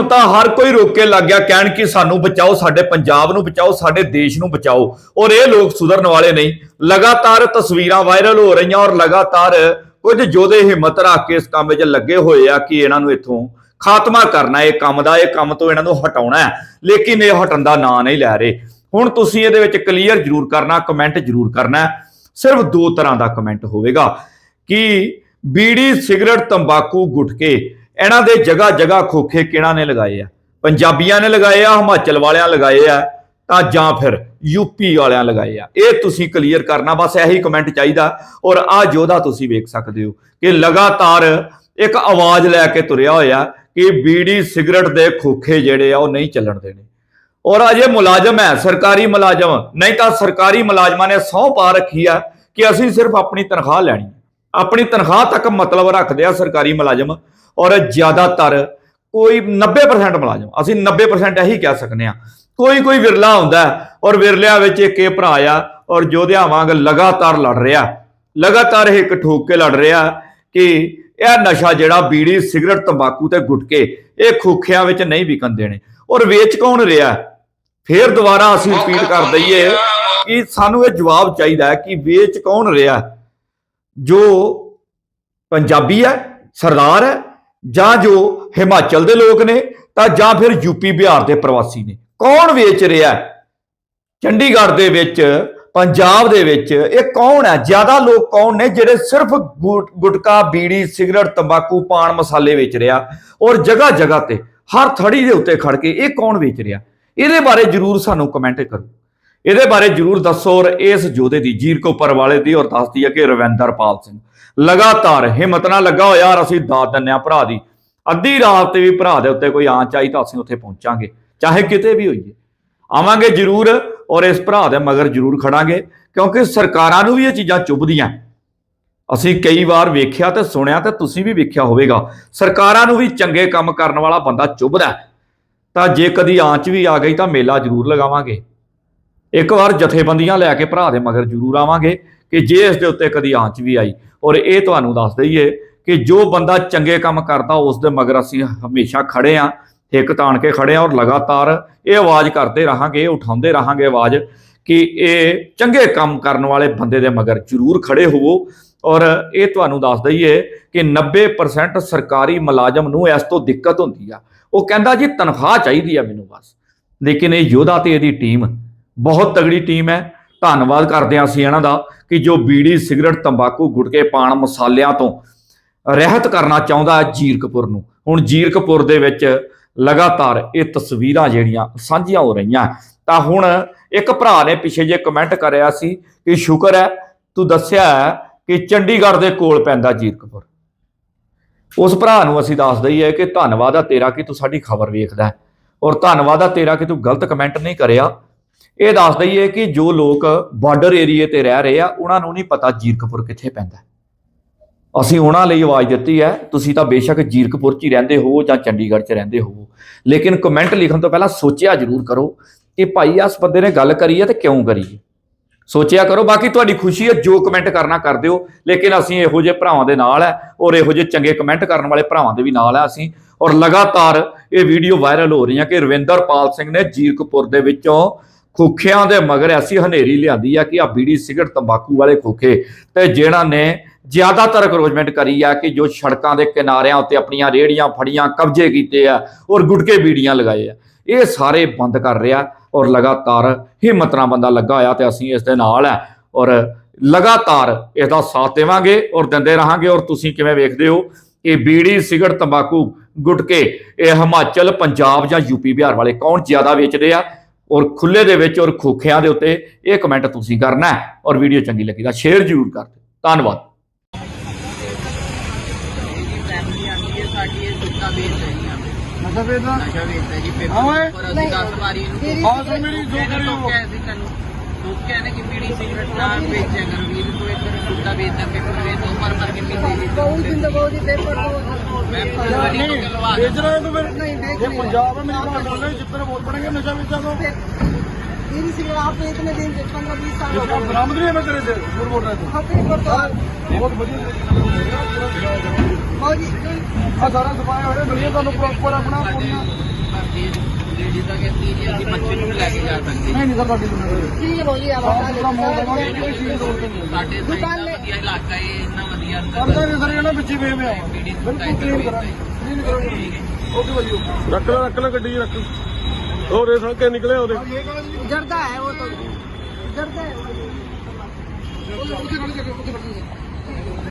ਹੁਣ ਤਾਂ ਹਰ ਕੋਈ ਰੋਕ ਕੇ ਲੱਗ ਗਿਆ, ਕਹਿਣ ਕਿ ਸਾਨੂੰ ਬਚਾਓ, ਸਾਡੇ ਪੰਜਾਬ ਨੂੰ ਬਚਾਓ, ਸਾਡੇ ਦੇਸ਼ ਨੂੰ ਬਚਾਓ। ਔਰ ਇਹ ਲੋਕ ਸੁਧਰਨ ਵਾਲੇ ਨਹੀਂ। ਲਗਾਤਾਰ ਤਸਵੀਰਾਂ ਵਾਇਰਲ ਹੋ ਰਹੀਆਂ ਔਰ ਲਗਾਤਾਰ ਕੁਝ ਜੋਧੇ ਹਿੰਮਤ ਰੱਖ ਕੇ ਇਸ ਕੰਮ ਵਿੱਚ ਲੱਗੇ ਹੋਏ ਆ ਕਿ ਇਹਨਾਂ ਨੂੰ ਇੱਥੋਂ ਖਾਤਮਾ ਕਰਨਾ ਇਹ ਕੰਮ ਦਾ, ਇਹ ਕੰਮ ਤੋਂ ਇਹਨਾਂ ਨੂੰ ਹਟਾਉਣਾ ਹੈ। ਲੇਕਿਨ ਇਹ ਹਟਣ ਦਾ ਨਾਂ ਨਹੀਂ ਲੈ ਰਹੇ। ਹੁਣ ਤੁਸੀਂ ਇਹਦੇ ਵਿੱਚ ਕਲੀਅਰ ਜ਼ਰੂਰ ਕਰਨਾ ਕਮੈਂਟ ਜ਼ਰੂਰ ਕਰਨਾ ਸਿਰਫ ਦੋ ਤਰ੍ਹਾਂ ਦਾ ਕਮੈਂਟ ਹੋਵੇਗਾ ਕਿ ਬੀੜੀ, ਸਿਗਰਟ, ਤੰਬਾਕੂ ਗੁਟਕੇ। ਇਹਨਾਂ ਦੇ ਜਗ੍ਹਾ ਜਗ੍ਹਾ ਖੋਖੇ ਕਿਹਨਾਂ ਨੇ ਲਗਾਏ ਆ? ਪੰਜਾਬੀਆਂ ਨੇ ਲਗਾਏ ਆ, ਹਿਮਾਚਲ ਵਾਲਿਆਂ ਲਗਾਏ ਆ, ਤਾਂ ਜਾਂ ਫਿਰ ਯੂਪੀ ਵਾਲਿਆਂ ਲਗਾਏ ਆ? ਇਹ ਤੁਸੀਂ ਕਲੀਅਰ ਕਰਨਾ, ਬਸ ਇਹੀ ਕਮੈਂਟ ਚਾਹੀਦਾ ਔਰ ਆ ਯੋਧਾ ਤੁਸੀਂ ਵੇਖ ਸਕਦੇ ਹੋ ਕਿ ਲਗਾਤਾਰ ਇੱਕ ਆਵਾਜ਼ ਲੈ ਕੇ ਤੁਰਿਆ ਹੋਇਆ ਕਿ ਬੀੜੀ ਸਿਗਰਟ ਦੇ ਖੋਖੇ ਜਿਹੜੇ ਆ, ਉਹ ਨਹੀਂ ਚੱਲਣ ਦੇਣੇ। ਔਰ ਅਜੇ ਮੁਲਾਜ਼ਮ ਹੈ, ਸਰਕਾਰੀ ਮੁਲਾਜ਼ਮ, ਨਹੀਂ ਤਾਂ ਸਰਕਾਰੀ ਮੁਲਾਜ਼ਮਾਂ ਨੇ ਸਹੁੰ ਪਾ ਰੱਖੀ ਆ ਕਿ ਅਸੀਂ ਸਿਰਫ ਆਪਣੀ ਤਨਖਾਹ ਲੈਣੀ ਹੈ। ਆਪਣੀ ਤਨਖਾਹ ਤੱਕ ਮਤਲਬ ਰੱਖਦੇ ਆ ਸਰਕਾਰੀ ਮੁਲਾਜ਼ਮ। ਔਰ ਜ਼ਿਆਦਾਤਰ ਕੋਈ 90% ਮੁਲਾਜ਼ਮ, ਅਸੀਂ 90% ਇਹੀ ਕਹਿ ਸਕਨੇ ਆ ਕੋਈ ਕੋਈ ਵਿਰਲਾ ਹੁੰਦਾ ਔਰ ਵਿਰਲਿਆਂ ਵਿੱਚ ਇੱਕ ਇਹ ਭਰਾ ਆ ਔਰ ਯੋਧਿਆਂ ਵਾਂਗ ਲਗਾਤਾਰ ਲੜ ਰਿਹਾ। ਲਗਾਤਾਰ ਇਹ ਇੱਕ ਠੋਕ ਕੇ ਲੜ ਰਿਹਾ ਕਿ ਇਹ ਨਸ਼ਾ ਜਿਹੜਾ ਬੀੜੀ, ਸਿਗਰਟ, ਤੰਬਾਕੂ ਤੇ ਗੁਟਕੇ, ਇਹ ਖੋਖਿਆਂ ਵਿੱਚ ਨਹੀਂ ਵਿਕਣ ਦੇਣੇ। ਔਰ ਵੇਚ ਕੌਣ ਰਿਹਾ ਫੇਰ ਦੁਬਾਰਾ ਅਸੀਂ ਰਿਪੀਟ ਕਰ ਦਈਏ ਕਿ ਸਾਨੂੰ ਇਹ ਜਵਾਬ ਚਾਹੀਦਾ ਕਿ ਵੇਚ ਕੌਣ ਰਿਹਾ ਜੋ ਪੰਜਾਬੀ ਹੈ, ਸਰਦਾਰ ਹੈ ਜਾਂ ਜੋ ਹਿਮਾਚਲ ਦੇ ਲੋਕ ਨੇ, ਤਾਂ ਜਾਂ ਫਿਰ ਯੂਪੀ ਬਿਹਾਰ ਦੇ ਪ੍ਰਵਾਸੀ ਨੇ। ਕੌਣ ਵੇਚ ਰਿਹਾ ਚੰਡੀਗੜ੍ਹ ਦੇ ਵਿੱਚ, ਪੰਜਾਬ ਦੇ ਵਿੱਚ, ਇਹ ਕੌਣ ਹੈ? ਜ਼ਿਆਦਾ ਲੋਕ ਕੌਣ ਨੇ ਜਿਹੜੇ ਸਿਰਫ ਗੁਟ- ਗੁਟਕਾ, ਬੀੜੀ, ਸਿਗਰਟ, ਤੰਬਾਕੂ, ਪਾਨ ਮਸਾਲੇ ਵੇਚ ਰਿਹਾ ਔਰ ਜਗ੍ਹਾ ਜਗ੍ਹਾ ਤੇ ਹਰ ਥੜੀ ਦੇ ਉੱਤੇ ਖੜ ਕੇ ਇਹ ਕੌਣ ਵੇਚ ਰਿਹਾ? ਇਹਦੇ ਬਾਰੇ ਜਰੂਰ ਸਾਨੂੰ ਕਮੈਂਟ ਕਰੋ ਇਹਦੇ ਬਾਰੇ ਜਰੂਰ ਦੱਸੋ ਔਰ ਇਸ ਜੋਧੇ ਦੀ ਜੀਰਕੋਪਰ ਵਾਲੇ ਦੀ ਔਰ ਦੱਸਦੀ ਹੈ ਕਿ ਰਵਿੰਦਰਪਾਲ ਸਿੰਘ। ਲਗਾਤਾਰ ਹਿੰਮਤ ਨਾਲ ਲੱਗਾ ਹੋਇਆ ਯਾਰ ਅਸੀਂ ਦਾਤ ਦਿੰਨੇ ਆ ਭਰਾ ਦੀ, ਅੱਧੀ ਰਾਤ ਤੇ ਵੀ ਭਰਾ ਦੇ ਉੱਤੇ ਕੋਈ ਆਂਚ ਆਈ ਤਾਂ ਅਸੀਂ ਉੱਥੇ ਪਹੁੰਚਾਂਗੇ, ਚਾਹੇ ਕਿਤੇ ਵੀ ਹੋਈਏ। ਆਵਾਂਗੇ ਜਰੂਰ ਔਰ ਇਸ ਭਰਾ ਦੇ ਮਗਰ ਜਰੂਰ ਖੜਾਂਗੇ, ਕਿਉਂਕਿ ਸਰਕਾਰਾਂ ਨੂੰ ਵੀ ਇਹ ਚੀਜ਼ਾਂ ਚੁੱਭਦੀਆਂ। ਅਸੀਂ ਕਈ ਵਾਰ ਵੇਖਿਆ ਤੇ ਸੁਣਿਆ ਤੇ ਤੁਸੀਂ ਵੀ ਵੇਖਿਆ ਹੋਵੇਗਾ, ਸਰਕਾਰਾਂ ਨੂੰ ਵੀ ਚੰਗੇ ਕੰਮ ਕਰਨ ਵਾਲਾ ਬੰਦਾ ਚੁੱਭਦਾ ਤਾਂ ਜੇ ਕਦੀ ਆਂਚ ਵੀ ਆ ਗਈ ਤਾਂ ਮੇਲਾ ਜ਼ਰੂਰ ਲਗਾਵਾਂਗੇ। ਇੱਕ ਵਾਰ ਜਥੇਬੰਦੀਆਂ ਲੈ ਕੇ ਭਰਾ ਦੇ ਮਗਰ ਜ਼ਰੂਰ ਆਵਾਂਗੇ ਕਿ ਜੇ ਇਸ ਦੇ ਉੱਤੇ ਕਦੀ ਆਂਚ ਵੀ ਆਈ। ਔਰ ਇਹ ਤੁਹਾਨੂੰ ਦੱਸ ਦਈਏ ਕਿ ਜੋ ਬੰਦਾ ਚੰਗੇ ਕੰਮ ਕਰਦਾ, ਉਸ ਦੇ ਮਗਰ ਅਸੀਂ ਹਮੇਸ਼ਾ ਖੜੇ ਆ ਹਿੱਕ ਤਾਣ ਕੇ ਖੜੇ ਆ ਔਰ ਲਗਾਤਾਰ ਇਹ ਆਵਾਜ਼ ਕਰਦੇ ਰਹਾਂਗੇ, ਉਠਾਉਂਦੇ ਰਹਾਂਗੇ ਆਵਾਜ਼ ਕਿ ਇਹ ਚੰਗੇ ਕੰਮ ਕਰਨ ਵਾਲੇ ਬੰਦੇ ਦੇ ਮਗਰ ਜ਼ਰੂਰ ਖੜੇ ਹੋਵੋ। ਔਰ ਇਹ ਤੁਹਾਨੂੰ ਦੱਸ ਦਈਏ ਕਿ 90% ਸਰਕਾਰੀ ਮੁਲਾਜ਼ਮ ਨੂੰ ਇਸ ਤੋਂ ਦਿੱਕਤ ਹੁੰਦੀ ਆ। ਉਹ ਕਹਿੰਦਾ ਜੀ ਤਨਖਾਹ ਚਾਹੀਦੀ ਆ ਮੈਨੂੰ ਬਸ। ਲੇਕਿਨ ਇਹ ਯੋਧਾ ਤੇ ਇਹਦੀ ਟੀਮ ਬਹੁਤ ਤਗੜੀ ਟੀਮ ਹੈ। ਧੰਨਵਾਦ ਕਰਦੇ ਹਾਂ ਅਸੀਂ ਇਹਨਾਂ ਦਾ ਕਿ ਜੋ ਬੀੜੀ ਸਿਗਰਟ, ਤੰਬਾਕੂ, ਗੁਟਕੇ ਪਾਨ ਮਸਾਲਿਆਂ ਤੋਂ ਰਹਿਤ ਕਰਨਾ ਚਾਹੁੰਦਾ ਹੈ ਜੀਰਕਪੁਰ ਨੂੰ। ਹੁਣ ਜੀਰਕਪੁਰ ਦੇ ਵਿੱਚ ਲਗਾਤਾਰ ਇਹ ਤਸਵੀਰਾਂ ਜਿਹੜੀਆਂ ਸਾਂਝੀਆਂ ਹੋ ਰਹੀਆਂ। ਤਾਂ ਹੁਣ ਇੱਕ ਭਰਾ ਨੇ ਪਿੱਛੇ ਜੇ ਕਮੈਂਟ ਕਰਿਆ ਸੀ ਕਿ ਸ਼ੁਕਰ ਹੈ, ਤੂੰ ਦੱਸਿਆ ਹੈ ਕਿ ਚੰਡੀਗੜ੍ਹ ਦੇ ਕੋਲ ਪੈਂਦਾ ਜੀਰਕਪੁਰ। ਉਸ ਭਰਾ ਨੂੰ ਅਸੀਂ ਦੱਸ ਦਈਏ ਕਿ ਧੰਨਵਾਦ ਆ ਤੇਰਾ ਕਿ ਤੂੰ ਸਾਡੀ ਖਬਰ ਵੇਖਦਾ ਔਰ ਧੰਨਵਾਦ ਆ ਤੇਰਾ ਕਿ ਤੂੰ ਗਲਤ ਕਮੈਂਟ ਨਹੀਂ ਕਰਿਆ। ਇਹ ਦੱਸ ਦਈਏ ਕਿ ਜੋ ਲੋਕ ਬਾਰਡਰ ਏਰੀਏ ਤੇ ਰਹਿ ਰਹੇ ਆ, ਉਹਨਾਂ ਨੂੰ ਨਹੀਂ ਪਤਾ ਜੀਰਕਪੁਰ ਕਿੱਥੇ ਪੈਂਦਾ ਅਸੀਂ ਉਹਨਾਂ ਲਈ ਆਵਾਜ਼ ਦਿੱਤੀ ਹੈ, ਤੁਸੀਂ ਤਾਂ ਬੇਸ਼ੱਕ ਜੀਰਕਪੁਰ 'ਚ ਹੀ ਰਹਿੰਦੇ ਹੋ ਜਾਂ ਚੰਡੀਗੜ੍ਹ 'ਚ ਰਹਿੰਦੇ ਹੋ। ਲੇਕਿਨ ਕਮੈਂਟ ਲਿਖਣ ਤੋਂ ਪਹਿਲਾਂ ਸੋਚਿਆ ਜ਼ਰੂਰ ਕਰੋ ਕਿ ਭਾਈ ਇਸ ਬੰਦੇ ਨੇ ਗੱਲ ਕਰੀ ਹੈ ਤੇ ਕਿਉਂ ਕਰੀ ਹੈ। ਸੋਚਿਆ ਕਰੋ, ਬਾਕੀ ਤੁਹਾਡੀ ਖੁਸ਼ੀ ਹੈ, ਜੋ ਕਮੈਂਟ ਕਰਨਾ ਕਰ ਦਿਓ ਲੇਕਿਨ ਅਸੀਂ ਇਹੋ ਜਿਹੇ ਭਰਾਵਾਂ ਦੇ ਨਾਲ ਹੈ ਔਰ ਇਹੋ ਜਿਹੇ ਚੰਗੇ ਕਮੈਂਟ ਕਰਨ ਵਾਲੇ ਭਰਾਵਾਂ ਦੇ ਵੀ ਨਾਲ ਹੈ ਅਸੀਂ। ਔਰ ਲਗਾਤਾਰ ਇਹ ਵੀਡੀਓ ਵਾਇਰਲ ਹੋ ਰਹੀਆਂ ਕਿ ਰਵਿੰਦਰਪਾਲ ਸਿੰਘ ਨੇ ਜੀਰਕਪੁਰ ਦੇ ਵਿੱਚੋਂ ਖੋਖਿਆਂ ਦੇ ਮਗਰ ਐਸੀ ਹਨੇਰੀ ਲਿਆਂਦੀ ਆ ਕਿ ਆ ਬੀੜੀ ਸਿਗਰਟ, ਤੰਬਾਕੂ ਵਾਲੇ ਖੋਖੇ ਤੇ ਜਿਹੜਾ ਨੇ ਜ਼ਿਆਦਾਤਰ ਕਰੋਜਮੈਂਟ ਕਰੀ ਆ ਕਿ ਜੋ ਸੜਕਾਂ ਦੇ ਕਿਨਾਰਿਆਂ ਉੱਤੇ ਆਪਣੀਆਂ ਰੇੜੀਆਂ ਫੜੀਆਂ, ਕਬਜ਼ੇ ਕੀਤੇ ਆ ਔਰ ਗੁਟਕੇ ਬੀੜੀਆਂ ਲਗਾਏ ਆ, ਇਹ ਸਾਰੇ ਬੰਦ ਕਰ ਰਿਹਾ ਔਰ ਲਗਾਤਾਰ ਹਿੰਮਤ ਨਾਲ ਬੰਦਾ ਲੱਗਾ ਹੋਇਆ ਤੇ ਅਸੀਂ ਇਸ ਦੇ ਨਾਲ ਹੈ ਔਰ ਲਗਾਤਾਰ ਇਸ ਦਾ ਸਾਥ ਦੇਵਾਂਗੇ ਔਰ ਦਿੰਦੇ ਰਹਾਂਗੇ ਔਰ ਤੁਸੀਂ ਕਿਵੇਂ ਵੇਖਦੇ ਹੋ ਕਿ ਬੀੜੀ, ਸਿਗਰਟ, ਤੰਬਾਕੂ, ਗੁਟਕੇ, ਇਹ ਹਿਮਾਚਲ, ਪੰਜਾਬ ਜਾਂ ਯੂਪੀ ਬਿਹਾਰ ਵਾਲੇ ਕੌਣ ਜ਼ਿਆਦਾ ਵੇਚਦੇ ਆ? ਔਰ ਖੁੱਲੇ ਦੇ ਵਿੱਚ ਔਰ ਖੋਖਿਆਂ ਦੇ ਉੱਤੇ ਇਹ ਕਮੈਂਟ ਤੁਸੀਂ ਕਰਨਾ ਹੈ ਔਰ ਵੀਡੀਓ ਚੰਗੀ ਲੱਗੀ ਤਾਂ ਸ਼ੇਅਰ ਜ਼ਰੂਰ ਕਰ ਦਿਓ। ਧੰਨਵਾਦ। ਨਸ਼ਾ ਵੇਚਦਾ ਨਸ਼ਾ ਵੇਚਦਾ ਜੀ ਪੇਪਰ। ਉੱਪਰ ਅਸੀਂ 10 ਵਾਰੀ ਇਹਨੂੰ ਹਾਂ। ਸੁਣ ਮੇਰੀ ਜੋ ਕਰੀ ਉਹ ਟੋਕਿਆ ਸੀ ਤੈਨੂੰ ਟੋਕਿਆ ਨੇ ਕਿ ਬੀੜੀ ਸਿਗਰਟ ਨਾ ਵੇਚਿਆ ਕਰ ਵੀਰ ਤੋਂ ਇੱਧਰ ਸੁੱਤਾ ਵੇਚਦਾ ਪੇਪਰ ਵੇਚਦਾ ਉਮਰ ਭਰ ਕੇ ਪੀਂਦੇ ਜੀ ਬਹੁਤ ਦਿਨ ਦਾ ਬਹੁਤ ਹੀ ਪੇਪਰ ਤੋਂ ਮੈਂ ਪੁਲਿਸ ਨਹੀਂ ਨੂੰ ਲਵਾ ਵੇਚ ਰਹੇ ਹੋ ਤਾਂ ਫਿਰ ਨਹੀਂ, ਵੇਚ ये नहीं पंजाब है मेरी बात सुन ले जितने वोट पड़ेंगे नशा बेचा तो बीड़ी सिगरेट आपने इतने दिन से पंद्रह बीस साल हो गए ਬਰਾਮਦ ਨਹੀਂ ਮੈਂ ਤੇਰੇ ਤੇ ਝੂਠ ਬੋਲ ਰਿਹਾ ਤੂੰ हफ्ते पर तो ਬਹੁਤ ਵਧੀਆ मौजी ਆ ਸਾਰਾ ਸਫਾਇਆ ਹੋਇਆ ਵਧੀਆ ਤੁਹਾਨੂੰ ਪ੍ਰੋਪਰ ਆਪਣਾ ਪੂਰੀਆਂ ਲੇਡੀ ਤਾਂ ਕਹਿੰਦੀ ਜੀ ਅਸੀਂ ਬੱਚੇ ਨੂੰ ਵੀ ਲੈ ਕੇ ਜਾ ਸਕਦੇ ਨਹੀਂ ਨਹੀਂ ਤਾਂ ਤੁਹਾਡੀ ਜ਼ਿੰਮੇਵਾਰੀ ਠੀਕ ਹੈ। ਬੋਲੀ ਆਵਾ ਆਪਣਾ ਮੋੜ ਦੇਵਾਂਗੇ ਕੋਈ ਚੀਜ਼ ਰੋਡ ਤੇ ਨਹੀਂ ਸਾਡੇ ਤਾਂ ਇੰਨਾ ਵਧੀਆ ਇਲਾਕਾ ਹੈ ਇੰਨਾ ਵਧੀਆ ਅੰਦਰ ਵੀ ਸਰ ਇਹਨਾਂ ਪਿੱਛੇ ਵੇਵੇ ਆ ਬਿਲਕੁਲ ਕਲੀਅਰ ਕਰਾਂਗੇ। ਕਲੀਅਰ ਕਰਾਂਗੇ। ਓਕੇ ਬਲੀ ਓਕੇ ਰੱਖ ਲੈ ਰੱਖ ਲੈ ਗੱਡੀ ਰੱਖ। ਹੋਰ ਇਹ ਸੜਕੇ ਨਿਕਲੇ ਉਹਦੇ। ਜਰਦਾ ਹੈ ਉਹ ਤਾਂ। ਜਰਦਾ ਹੈ। ਉਹ ਉੱਥੇ ਖੜ ਜਾ ਉੱਥੇ ਖੜ ਜਾ